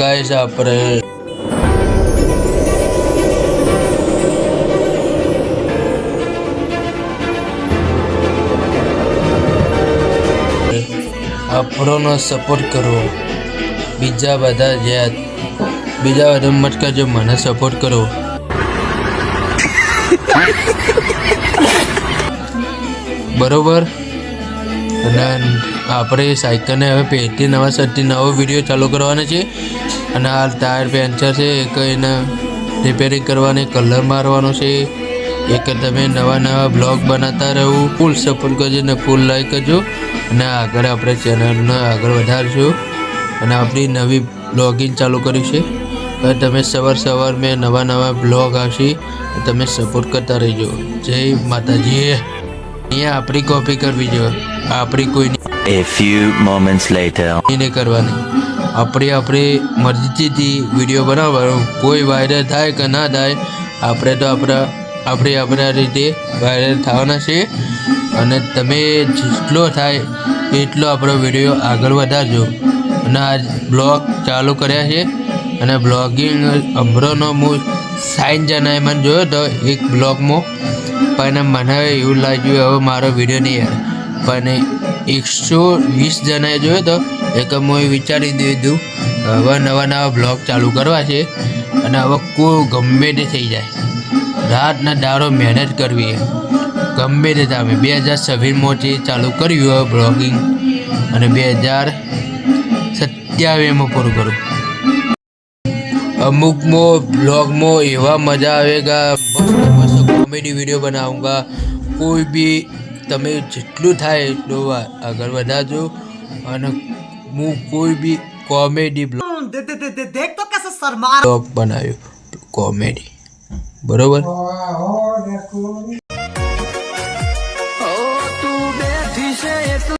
Guys આપણે આપણોનો support કરવો. બીજા બધા જે બીજા બધા મટકા જો મને સપોર્ટ કરો. બરોબર? અને આપણે સાયકલને હવે પેટથી નવા સરથી નવો વીડિયો ચાલુ કરવાનો છે. અને આ ટાયર પેન્ચર છે, એક એને રિપેરિંગ કરવાની, કલર મારવાનો છે. એક તમે નવા નવા બ્લોગ બનાવતા રહેવું ફૂલ સપોર્ટ કરજો ને ફૂલ લાઈક કરજો. અને આગળ આપણે ચેનલને આગળ વધારશું. અને આપણી નવી બ્લોગિંગ ચાલુ કરી છે. તમે સવાર સવાર મેં નવા નવા બ્લોગ આવશે તમે સપોર્ટ કરતા રહેજો. જય માતાજી. અહીંયા આપણી કોપી કરવી જોઈએ. આપણી કોઈ A few moments later. નહીં કરવાની. આપણે આપણી મરજીથી વીડિયો બનાવવાનો. કોઈ વાયરલ થાય કે ના થાય આપણે તો આપણા આપણે આપણા રીતે વાયરલ થવાના છે અને તમે જેટલો થાય એટલો આપણો વીડિયો આગળ વધારજો. અને આજ બ્લોગ ચાલુ કર્યા છે. અને બ્લોગિંગ અમરોનો હું સાઈન મને જોયો તો એક બ્લોગમાં પણ મને એવું લાગ્યું હવે મારો વીડિયો નહીં યાર. પણ એકસો વીસ જણાએ જોયો તો એક મેં વિચારી દીધું. હવે નવા નવા બ્લોગ ચાલુ કરવા છે અને હવે કોઈ ગમે તે થઈ જાય. રાતના દારો મહેનત કરવી ગમે તે તમે બે હજાર છવ્વીસમાંથી ચાલુ કર્યું હવે બ્લોગિંગ અને બે હજાર સત્યાવીસમાં પૂરું કરું. અમુકમાં બ્લોગમાં એવા મજા આવે કે કોમેડી વીડિયો બનાવુંગા કોઈ બી તમે જેટલું થાય એટલું આગળ વધારજો. અને હું કોઈ બી કોમેડી બ્લોગ બનાવ્યો. કોમેડી. બરોબર?